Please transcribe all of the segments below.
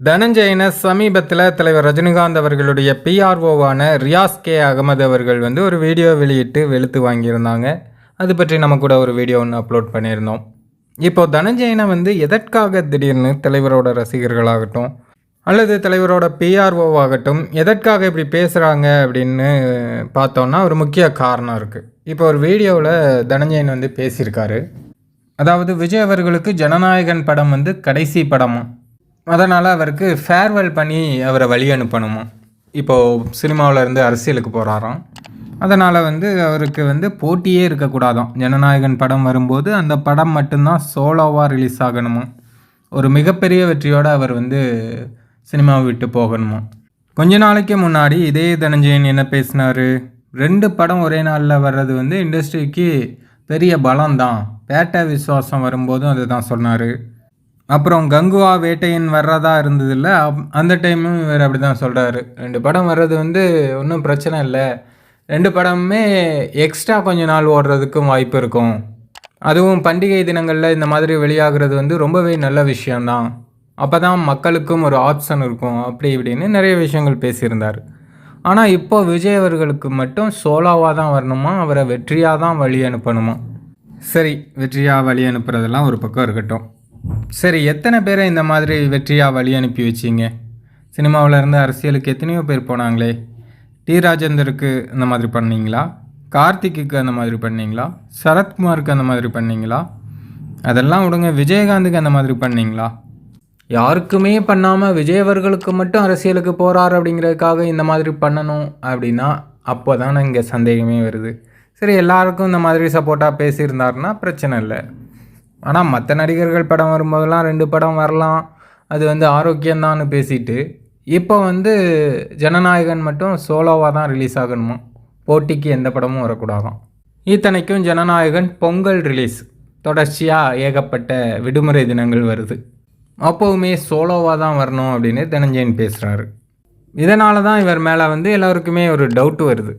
தனஞ்சயன சமீபத்தில் தலைவர் ரஜினிகாந்த் அவர்களுடைய பிஆர்ஓவான ரியாஸ் கே அகமது அவர்கள் வந்து ஒரு வீடியோ வெளியிட்டு வெளுத்து வாங்கியிருந்தாங்க. அது பற்றி நம்ம கூட ஒரு வீடியோ ஒன்று அப்லோட் பண்ணியிருந்தோம். இப்போது தனஞ்சயனை வந்து எதற்காக திடீர்னு தலைவரோட ரசிகர்களாகட்டும் அல்லது தலைவரோட பிஆர்ஓவாகட்டும் எதற்காக இப்படி பேசுகிறாங்க அப்படின்னு பார்த்தோன்னா ஒரு முக்கிய காரணம் இருக்குது இப்போ ஒரு வீடியோவில் தனஞ்சயன் வந்து பேசியிருக்காரு. அதாவது விஜய் அவர்களுக்கு ஜனநாயகன் படம் வந்து கடைசி அதனால் அவருக்கு ஃபேர்வெல் பண்ணி அவரை வழி அனுப்பணுமா? இப்போது சினிமாவில் இருந்து அரசியலுக்கு போகிறாராம் அதனால் வந்து அவருக்கு வந்து போட்டியே இருக்கக்கூடாதான் ஜனநாயகன் படம் வரும்போது அந்த படம் மட்டும்தான் சோலோவாக ரிலீஸ் ஆகணுமா? ஒரு மிகப்பெரிய வெற்றியோடு அவர் வந்து சினிமாவை விட்டு போகணுமா? கொஞ்ச நாளைக்கு முன்னாடி இதே தனஞ்சயன் என்ன பேசினார்? ரெண்டு படம் ஒரே நாளில் வர்றது வந்து இண்டஸ்ட்ரிக்கு பெரிய பலம்தான். பேட்டை விசுவாசம் வரும்போதும் அதுதான் சொன்னார். அப்புறம் கங்குவா வேட்டையன் வர்றதா இருந்ததில்ல. அப்- அந்த டைமும் இவர் அப்படி தான் சொல்கிறாரு ரெண்டு படம் வர்றது வந்து ஒன்றும் பிரச்சனை இல்லை. ரெண்டு படமுமே எக்ஸ்ட்ரா கொஞ்ச நாள் ஓடுறதுக்கும் வாய்ப்பு இருக்கும். அதுவும் பண்டிகை தினங்களில் இந்த மாதிரி வெளியாகிறது வந்து ரொம்பவே நல்ல விஷயம்தான். அப்போ தான் மக்களுக்கும் ஒரு ஆப்ஷன் இருக்கும். அப்படி இப்படின்னு நிறைய விஷயங்கள் பேசியிருந்தார். ஆனால் இப்போ விஜய் அவர்களுக்கு மட்டும் சோலோவாக தான் வரணுமா? அவரை வெற்றியாக தான் வழி அனுப்பணுமா? சரி வெற்றியாக வழி அனுப்புறதெல்லாம் ஒரு பக்கம் இருக்கட்டும். சரி எத்தனை பேரை இந்த மாதிரி வெற்றியாக வழி அனுப்பி வச்சீங்க? சினிமாவில் இருந்து அரசியலுக்கு எத்தனையோ பேர் போனாங்களே. டி. ராஜேந்தருக்கு இந்த மாதிரி பண்ணீங்களா? கார்த்திக்குக்கு அந்த மாதிரி பண்ணீங்களா? சரத்குமாருக்கு அந்த மாதிரி பண்ணீங்களா? அதெல்லாம் விடுங்க விஜயகாந்துக்கு அந்த மாதிரி பண்ணீங்களா? யாருக்குமே பண்ணாமல் விஜயவர்களுக்கு மட்டும் அரசியலுக்கு போகிறார் அப்படிங்கிறதுக்காக இந்த மாதிரி பண்ணணும் அப்படின்னா அப்போ தானே இங்கே சந்தேகமே வருது. சரி எல்லாருக்கும் இந்த மாதிரி சப்போர்ட்டாக பேசியிருந்தாருன்னா பிரச்சனை இல்லை. ஆனால் மற்ற நடிகர்கள் படம் வரும்போதெல்லாம் ரெண்டு படம் வரலாம். அது வந்து ஆரோக்கியம்தான்னு பேசிட்டு. இப்போ வந்து ஜனநாயகன் மட்டும் சோலோவாக தான் ரிலீஸ் ஆகணுமா? போட்டிக்கு எந்த படமும் வரக்கூடாதாம் இத்தனைக்கும் ஜனநாயகன் பொங்கல் ரிலீஸ் தொடர்ச்சியாக ஏகப்பட்ட விடுமுறை தினங்கள் வருது. அப்போவுமே சோலோவாக தான் வரணும் அப்படின்னு தனஞ்சயன் பேசுகிறாரு இதனால தான் இவர் மேலே வந்து எல்லாருக்குமே ஒரு டவுட் வருது.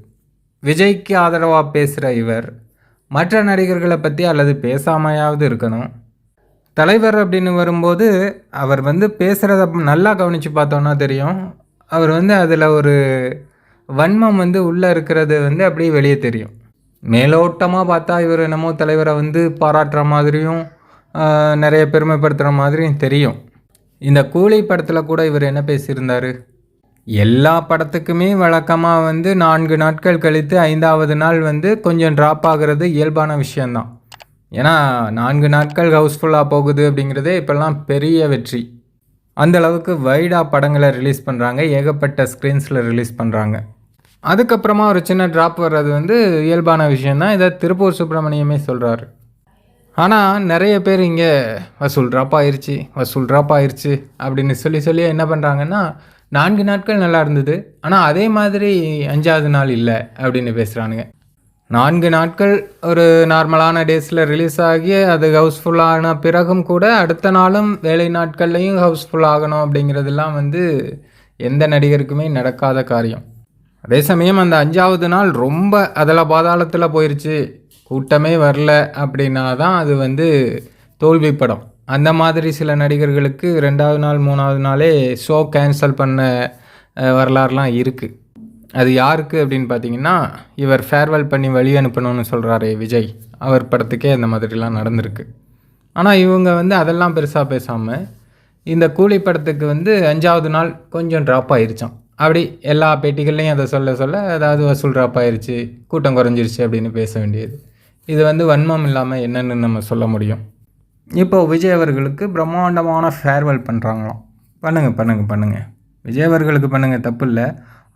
விஜய்க்கு ஆதரவாக பேசுகிற இவர் மற்ற நடிகர்களை பற்றி அல்லது பேசாமையாவது இருக்கணும். தலைவர் அப்படின்னு வரும்போது அவர் வந்து பேசுகிறத நல்லா கவனித்து பார்த்தோன்னா தெரியும். அவர் வந்து அதில் ஒரு வன்மம் வந்து உள்ளே இருக்கிறது வந்து அப்படியே வெளியே தெரியும். மேலோட்டமாக பார்த்தா இவர் என்னமோ தலைவரை வந்து பாராட்டுற மாதிரியும் நிறைய பெருமைப்படுத்துகிற மாதிரியும் தெரியும். இந்த கூலி படத்தில் கூட இவர் என்ன பேசியிருந்தார்? எல்லா படத்துக்குமே வழக்கமாக வந்து நான்கு நாட்கள் கழித்து ஐந்தாவது நாள் வந்து கொஞ்சம் ட்ராப் ஆகிறது இயல்பான விஷயந்தான் ஏன்னா நான்கு நாட்கள் ஹவுஸ்ஃபுல்லாக போகுது அப்படிங்கிறதே இப்போல்லாம் பெரிய வெற்றி. அந்த அளவுக்கு வைடாக படங்களை ரிலீஸ் பண்ணுறாங்க ஏகப்பட்ட ஸ்க்ரீன்ஸில் ரிலீஸ் பண்ணுறாங்க அதுக்கப்புறமா ஒரு சின்ன ட்ராப் வர்றது வந்து இயல்பான விஷயந்தான் இதை திருப்பூர் சுப்பிரமணியமே சொல்கிறாரு ஆனால் நிறைய பேர் இங்கே வசூல் ட்ராப் ஆயிடுச்சு வசூல் ட்ராப் ஆயிடுச்சு அப்படின்னு சொல்லி சொல்லி என்ன பண்ணுறாங்கன்னா நான்கு நாட்கள் நல்லா இருந்தது. ஆனால் அதே மாதிரி அஞ்சாவது நாள் இல்லை அப்படின்னு பேசுகிறானுங்க நான்கு நாட்கள் ஒரு நார்மலான டேஸில் ரிலீஸ் ஆகி அது ஹவுஸ்ஃபுல்லான பிறகும் கூட அடுத்த நாளும் வேலை நாட்கள்லையும் ஹவுஸ்ஃபுல் ஆகணும் அப்படிங்கிறதெல்லாம் வந்து எந்த நடிகருக்குமே நடக்காத காரியம். அதே சமயம் அந்த அஞ்சாவது நாள் ரொம்ப அதில் பாதாளத்தில் போயிடுச்சு கூட்டமே வரல அப்படின்னா தான் அது வந்து தோல்வி படம். அந்த மாதிரி சில நடிகர்களுக்கு ரெண்டாவது நாள் மூணாவது நாளே ஷோ கேன்சல் பண்ண வரலாறுலாம் இருக்குது அது யாருக்கு அப்படின்னு பார்த்தீங்கன்னா இவர் ஃபேர்வெல் பண்ணி வழி அனுப்பணும்னு சொல்கிறாரே விஜய். அவர் படத்துக்கே அந்த மாதிரிலாம் நடந்திருக்கு. ஆனால் இவங்க வந்து அதெல்லாம் பெருசாக பேசாமல் இந்த கூலி படத்துக்கு வந்து அஞ்சாவது நாள் கொஞ்சம் ட்ராப் ஆயிருச்சான் அப்படி எல்லா பேட்டிகள்லையும் அதை சொல்ல சொல்ல அதாவது வசூல் ட்ராப் ஆயிருச்சு கூட்டம் குறைஞ்சிருச்சு அப்படின்னு பேச வேண்டியது. இது வந்து வன்மம் இல்லாமல் என்னன்னு நம்ம சொல்ல முடியும். இப்போ விஜய் அவர்களுக்கு பிரம்மாண்டமான ஃபேர்வெல் பண்ணுறாங்களாம் பண்ணுங்கள் பண்ணுங்க பண்ணுங்கள் விஜய் அவர்களுக்கு பண்ணுங்கள் தப்பு இல்லை.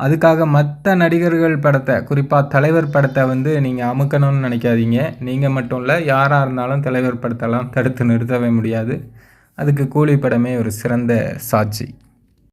அதுக்காக மற்ற நடிகர்கள் படத்தை குறிப்பாக தலைவர் படத்தை வந்து நீங்கள் அமுக்கணும்னு நினைக்காதீங்க. நீங்கள் மட்டும் இல்லை யாராக இருந்தாலும் தலைவர் படத்தெல்லாம் தடுத்து நிறுத்தவே முடியாது. அதுக்கு கூலி படமே ஒரு சிறந்த சாட்சி.